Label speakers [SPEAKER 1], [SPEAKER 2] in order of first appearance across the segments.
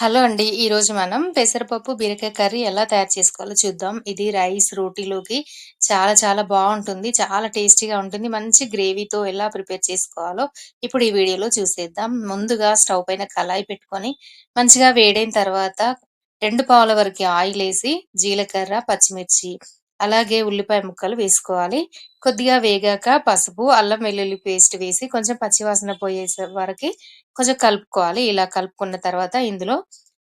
[SPEAKER 1] Hello అండి. ఈరోజు మనం పెసరపప్పు, బీరకాయ కర్రీ ఎలా తయారు చేసుకోవాలో చూద్దాం. ఇది రైస్, రోటీలోకి చాలా చాలా బాగుంటుంది చాలా టేస్టీగా ఉంటుంది. మంచి గ్రేవీతో ఎలా ప్రిపేర్ చేసుకోవాలో ఇప్పుడు ఈ వీడియోలో చూసేద్దాం. ముందుగా స్టవ్ పైన కళాయి పెట్టుకొని మంచిగా వేడైన తర్వాత రెండు పావుల ఆయిల్ వేసి జీలకర్ర, పచ్చిమిర్చి అలాగే ఉల్లిపాయ ముక్కలు వేసుకోవాలి. కొద్దిగా వేగాక పసుపు, అల్లం వెల్లుల్లి పేస్ట్ వేసి కొంచెం పచ్చివాసన పోయే వరకి కొంచెం కలుపుకోవాలి. ఇలా కలుపుకున్న తర్వాత ఇందులో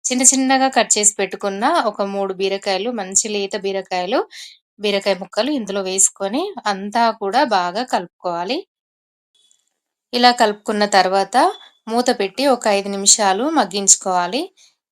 [SPEAKER 1] చిన్న చిన్నగా కట్ చేసి పెట్టుకున్న ఒక మూడు బీరకాయలు మంచి లేత బీరకాయలు, బీరకాయ ముక్కలు ఇందులో వేసుకొని అంతా కూడా బాగా కలుపుకోవాలి. ఇలా కలుపుకున్న తర్వాత మూత పెట్టి ఒక ఐదు నిమిషాలు మగ్గించుకోవాలి.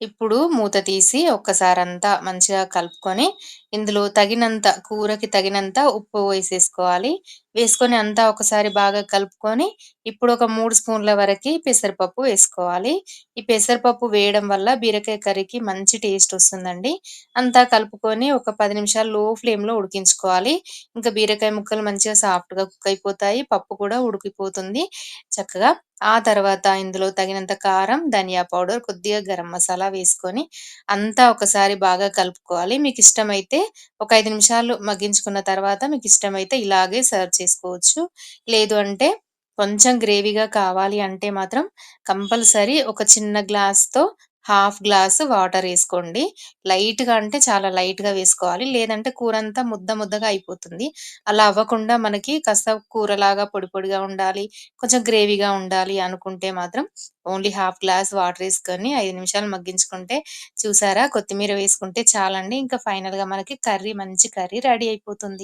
[SPEAKER 1] ఇప్పుడు మూత తీసి ఒక్కసారంతా మంచిగా కలుపుకొని ఇందులో తగినంత కూరకి తగినంత ఉప్పు వేసేసుకోవాలి. వేసుకొని అంతా ఒకసారి బాగా కలుపుకొని ఇప్పుడు ఒక మూడు స్పూన్ల వరకి పెసరపప్పు వేసుకోవాలి. ఈ పెసరపప్పు వేయడం వల్ల బీరకాయ కర్రీకి మంచి టేస్ట్ వస్తుందండి. అంతా కలుపుకొని ఒక పది నిమిషాలు లో ఫ్లేమ్‌లో ఉడికించుకోవాలి. ఇంకా బీరకాయ ముక్కలు మంచిగా సాఫ్ట్‌గా కుక్ అయిపోతాయి. పప్పు కూడా ఉడికిపోతుంది చక్కగా. ఆ తర్వాత ఇందులో తగినంత కారం, ధనియా పౌడర్, కొద్దిగా గరం మసాలా వేసుకొని అంతా ఒకసారి బాగా కలుపుకోవాలి. మీకు ఇష్టమైతే ఒక ఐదు నిమిషాలు మగ్గించుకున్న తర్వాత మీకు ఇష్టమైతే ఇలాగే సర్వ్ చేసుకోవచ్చు. లేదు అంటే కొంచెం గ్రేవీగా కావాలి అంటే మాత్రం కంపల్సరీ ఒక చిన్న గ్లాస్‌తో హాఫ్ గ్లాస్ వాటర్ వేసుకోండి లైట్‌గా అంటే చాలా లైట్‌గా వేసుకోవాలి. లేదంటే కూర అంతా ముద్ద ముద్దగా అయిపోతుంది. అలా అవ్వకుండా మనకి కాస్త కూరలాగా పొడి పొడిగా ఉండాలి, కొంచెం గ్రేవీగా ఉండాలి అనుకుంటే మాత్రం ఓన్లీ హాఫ్ గ్లాస్ వాటర్ వేసుకొని ఐదు నిమిషాలు మగ్గించుకుంటే చూసారా కొత్తిమీర వేసుకుంటే చాలండి. ఇంకా ఫైనల్‌గా మనకి కర్రీ మంచి కర్రీ రెడీ అయిపోతుంది.